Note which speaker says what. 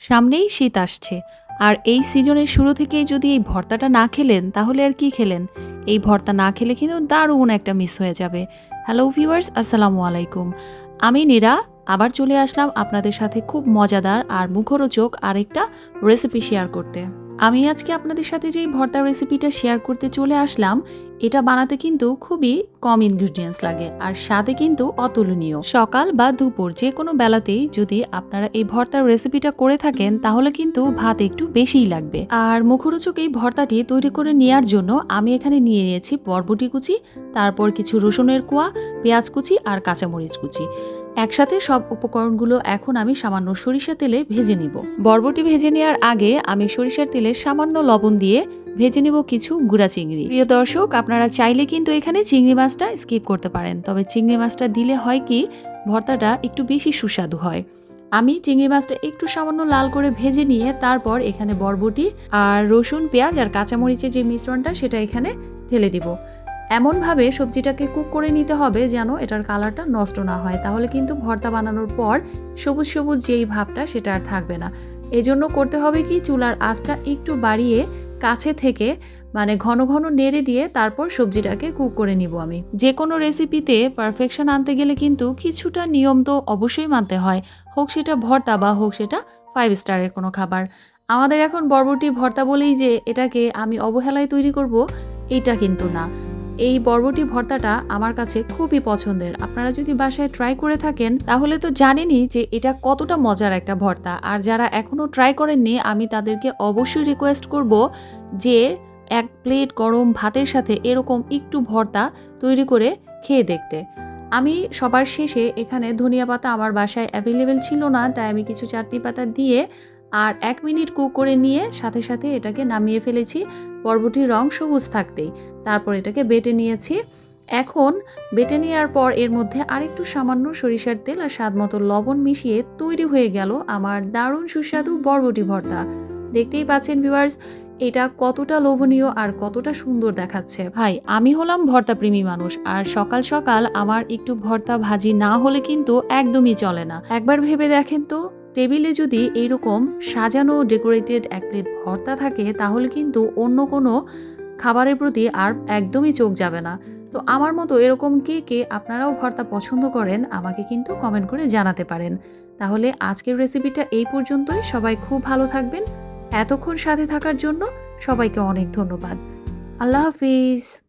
Speaker 1: সামনেই শীত আসছে। আর এই সিজনের শুরু থেকেই যদি এই ভর্তাটা না খেলেন, তাহলে আর কি খেলেন? এই ভর্তা না খেলে কিন্তু দারুণ একটা মিস হয়ে যাবে। হ্যালো ভিউয়ার্স আসসালামু আলাইকুম। আমি নীরা, আবার চলে আসলাম আপনাদের সাথে খুব মজাদার আর মুখরোচক আরেকটা রেসিপি শেয়ার করতে। আমি আজকে আপনাদের সাথে যেই ভর্তা রেসিপিটা শেয়ার করতে চলে আসলাম, এটা বানাতে কিন্তু খুবই কম ইনগ্রিডিয়েন্টস লাগে আর স্বাদে কিন্তু অতুলনীয়। সকাল বা দুপুর যে কোনো বেলাতেই যদি আপনারা এই ভর্তার রেসিপিটা করে থাকেন, তাহলে কিন্তু ভাত একটু বেশিই লাগবে। আর মুখরোচক এই ভর্তাটি তৈরি করে নেওয়ার জন্য আমি এখানে নিয়ে নিয়েছি বরবটি কুচি, তারপর কিছু রসুনের কোয়া, পেঁয়াজ কুচি আর কাঁচামরিচ কুচি। একসাথে সব উপকরণগুলো এখন আমি সামান্য সরিষা তেলে ভেজে নিব। বরবটি ভেজে নেওয়ার আগে আমি সরিষার তেলে সামান্য লবণ দিয়ে ভেজে নেব কিছু গুঁড়া চিংড়ি। প্রিয় দর্শক, আপনারা চাইলে কিন্তু এখানে চিংড়ি মাছটা স্কিপ করতে পারেন। তবে চিংড়ি মাছটা দিলে হয় কি, ভর্তাটা একটু বেশি সুস্বাদু হয়। আমি চিংড়ি মাছটা একটু সামান্য লাল করে ভেজে নিয়ে তারপর এখানে বরবটি আর রসুন, পেঁয়াজ আর কাঁচামরিচের যে মিশ্রণটা, সেটা এখানে ঢেলে দিব। এমনভাবে সবজিটাকে কুক করে নিতে হবে যেন এটার কালারটা নষ্ট না হয়। তাহলে কিন্তু ভর্তা বানানোর পর সবুজ সবুজ যেই ভাবটা সেটা আর থাকবে না। এজন্য করতে হবে কি, চুলার আঁচটা একটু বাড়িয়ে কাছে থেকে মানে ঘন ঘন নেড়ে দিয়ে তারপর সবজিটাকে কুক করে নিব আমি। যে কোনো রেসিপিতে পারফেকশন আনতে গেলে কিন্তু কিছুটা নিয়ম তো অবশ্যই মানতে হয়। হোক সেটা ভর্তা বা হোক সেটা ফাইভ স্টারের কোনো খাবার। আমাদের এখন বরবটি ভর্তা বলেই যে এটাকে আমি অবহেলায় তৈরি করব এটা কিন্তু না। এই বরবটি ভর্তাটা আমার কাছে খুবই পছন্দের। আপনারা যদি বাসায় ট্রাই করে থাকেন, তাহলে তো জানেনই যে এটা কতটা মজার একটা ভর্তা। আর যারা এখনও ট্রাই করেননি, আমি তাদেরকে অবশ্যই রিকোয়েস্ট করব যে এক প্লেট গরম ভাতের সাথে এরকম একটু ভর্তা তৈরি করে খেয়ে দেখতে। আমি সবার শেষে এখানে ধনিয়া পাতা আমার বাসায় অ্যাভেলেবেল ছিল না, তাই আমি কিছু চাটনি পাতা দিয়ে আর এক মিনিট কুক করে নিয়ে সাথে সাথে এটাকে নামিয়ে ফেলেছি। বরবটির রং সবুজ থাকতেই। তারপর এটাকে বেটে নিয়েছি। এখন বেটে নেওয়ার পর এর মধ্যে আরেকটু সামান্য সরিষার তেল আর স্বাদ মতো লবণ মিশিয়ে তৈরি হয়ে গেল আমার দারুণ সুস্বাদু বরবটি ভর্তা। দেখতেই পাচ্ছেন ভিউয়ার্স, এটা কতটা লোভনীয় আর কতটা সুন্দর দেখাচ্ছে। ভাই, আমি হলাম ভর্তা প্রেমী মানুষ আর সকাল সকাল আমার একটু ভর্তা ভাজি না হলে কিন্তু একদমই চলে না। একবার ভেবে দেখেন তো। টেবিলে যদি এইরকম সাজানো ডেকোরেটেড এক প্লেট ভর্তা থাকে, তাহলে কিন্তু অন্য কোনো খাবারের প্রতি আর একদমই চোখ যাবে না। তো আমার মতো এরকম কে কে আপনারাও ভর্তা পছন্দ করেন, আমাকে কিন্তু কমেন্ট করে জানাতে পারেন। তাহলে আজকের রেসিপিটা এই পর্যন্তই। সবাই খুব ভালো থাকবেন। এতক্ষণ সাথে থাকার জন্য সবাইকে অনেক ধন্যবাদ। আল্লাহ হাফিজ।